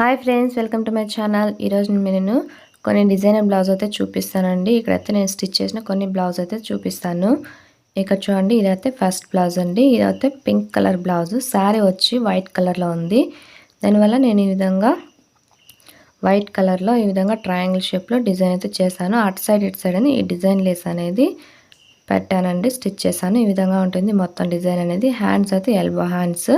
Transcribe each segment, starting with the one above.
Hi friends welcome to my channel. ఈరోజు నేను కొన్ని డిజైనర్ బ్లౌజ్ అయితే చూపిస్తానండి. ఇక్కడైతే నేను స్టిచ్ చేసిన కొన్ని బ్లౌజ్ అయితే చూపిస్తాను. ఇక్కడ చూడండి ఇదైతే ఫస్ట్ బ్లౌజ్ అండి. ఇదైతే పింక్ కలర్ బ్లౌజ్. శారీ వచ్చి వైట్ కలర్లో ఉంది. దానివల్ల నేను ఈ విధంగా వైట్ కలర్లో ఈ విధంగా ట్రయాంగిల్ షేప్లో డిజైన్ అయితే చేశాను. అటు సైడ్ ఇటు సైడ్ అని ఈ డిజైన్ లేస్ అనేది పెట్టానండి. స్టిచ్ చేశాను. ఈ విధంగా ఉంటుంది మొత్తం డిజైన్ అనేది. హ్యాండ్స్ అయితే ఎల్బో హ్యాండ్స్.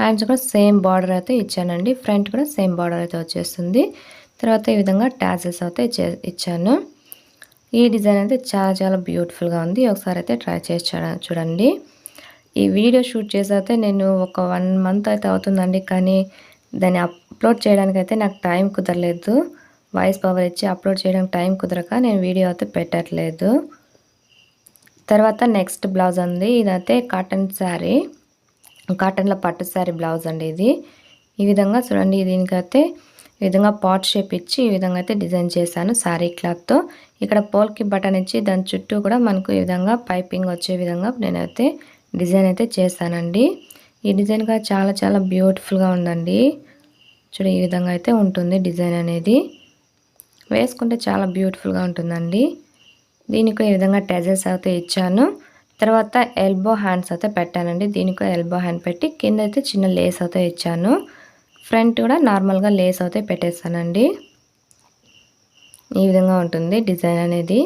హ్యాండ్స్ కూడా సేమ్ బార్డర్ అయితే ఇచ్చానండి. ఫ్రంట్ కూడా సేమ్ బార్డర్ అయితే వచ్చేస్తుంది. తర్వాత ఈ విధంగా ట్యాజెస్ అయితే ఇచ్చాను. ఈ డిజైన్ అయితే చాలా చాలా బ్యూటిఫుల్గా ఉంది. ఒకసారి అయితే ట్రై చేసి చూడండి. ఈ వీడియో షూట్ చేసైతే నేను ఒక వన్ మంత్ అయితే అవుతుందండి. కానీ దాన్ని అప్లోడ్ చేయడానికి అయితే నాకు టైం కుదరలేదు. వాయిస్ పవర్ ఇచ్చి అప్లోడ్ చేయడానికి టైం కుదరక నేను వీడియో అయితే పెట్టట్లేదు. తర్వాత నెక్స్ట్ బ్లౌజ్ ఉంది. ఇదైతే కాటన్ శారీ. కాటన్లో పట్టు శారీ బ్లౌజ్ అండి ఇది. ఈ విధంగా చూడండి దీనికైతే ఈ విధంగా పాట్ షేప్ ఇచ్చి ఈ విధంగా అయితే డిజైన్ చేశాను శారీ క్లాత్తో. ఇక్కడ పోల్కి బటన్ ఇచ్చి దాని చుట్టూ కూడా మనకు ఈ విధంగా పైపింగ్ వచ్చే విధంగా నేనైతే డిజైన్ అయితే చేశానండి. ఈ డిజైన్ కూడా చాలా చాలా బ్యూటిఫుల్గా ఉందండి. చూడ ఈ విధంగా అయితే ఉంటుంది డిజైన్ అనేది. వేసుకుంటే చాలా బ్యూటిఫుల్గా ఉంటుందండి. దీనికి ఈ విధంగా టెజెస్ అయితే ఇచ్చాను. తర్వాత ఎల్బో హ్యాండ్స్ అయితే పెట్టానండి. దీనికి ఎల్బో హ్యాండ్ పెట్టి కింద అయితే చిన్న లేస్ అయితే ఇచ్చాను. ఫ్రంట్ కూడా నార్మల్గా లేస్ అయితే పెట్టేస్తానండి. ఈ విధంగా ఉంటుంది డిజైన్ అనేది.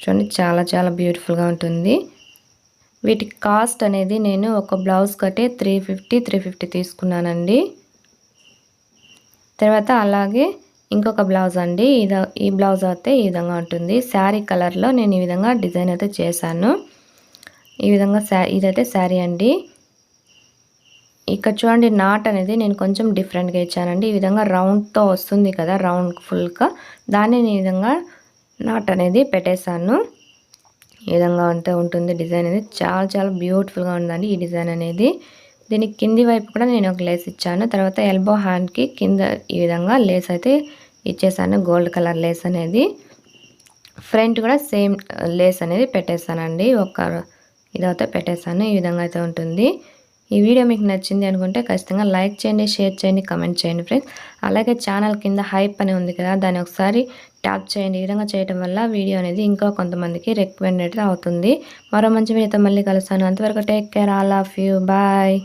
చూడండి చాలా చాలా బ్యూటిఫుల్గా ఉంటుంది. వీటి కాస్ట్ అనేది నేను ఒక బ్లౌజ్ కట్టే త్రీ ఫిఫ్టీ త్రీ ఫిఫ్టీ తీసుకున్నానండి. తర్వాత అలాగే ఇంకొక బ్లౌజ్ అండి. ఇది ఈ బ్లౌజ్ అయితే ఈ విధంగా ఉంటుంది. శారీ కలర్లో నేను ఈ విధంగా డిజైన్ అయితే చేశాను. ఈ విధంగా శా ఇదైతే శారీ అండి. ఇక్కడ చూడండి నాట్ అనేది నేను కొంచెం డిఫరెంట్గా ఇచ్చానండి. ఈ విధంగా రౌండ్తో వస్తుంది కదా రౌండ్ ఫుల్గా దాన్ని నేను ఈ విధంగా నాట్ అనేది పెట్టేశాను. ఈ విధంగా అంతే ఉంటుంది డిజైన్ అనేది. చాలా చాలా బ్యూటిఫుల్గా ఉందండి ఈ డిజైన్ అనేది. దీనికి కింది వైపు కూడా నేను ఒక లేస్ ఇచ్చాను. తర్వాత ఎల్బో హ్యాండ్కి కింద ఈ విధంగా లేస్ అయితే ఇచ్చేసాను. గోల్డ్ కలర్ లేస్ అనేది. ఫ్రంట్ కూడా సేమ్ లేస్ అనేది పెట్టేస్తానండి ఒక ఇదైతే పెట్టేస్తాను ఈ విధంగా అయితే ఉంటుంది. ఈ వీడియో మీకు నచ్చింది అనుకుంటే ఖచ్చితంగా లైక్ చేయండి షేర్ చేయండి కమెంట్ చేయండి ఫ్రెండ్స్. అలాగే ఛానల్ కింద హైప్ అని ఉంది కదా దాన్ని ఒకసారి ట్యాప్ చేయండి. ఈ విధంగా చేయడం వల్ల వీడియో అనేది ఇంకా కొంతమందికి రికమెండెడ్ అవుతుంది. మరో మంచి వీడియోతో మళ్ళీ కలుస్తాను. అంతవరకు take care. All of you. Bye.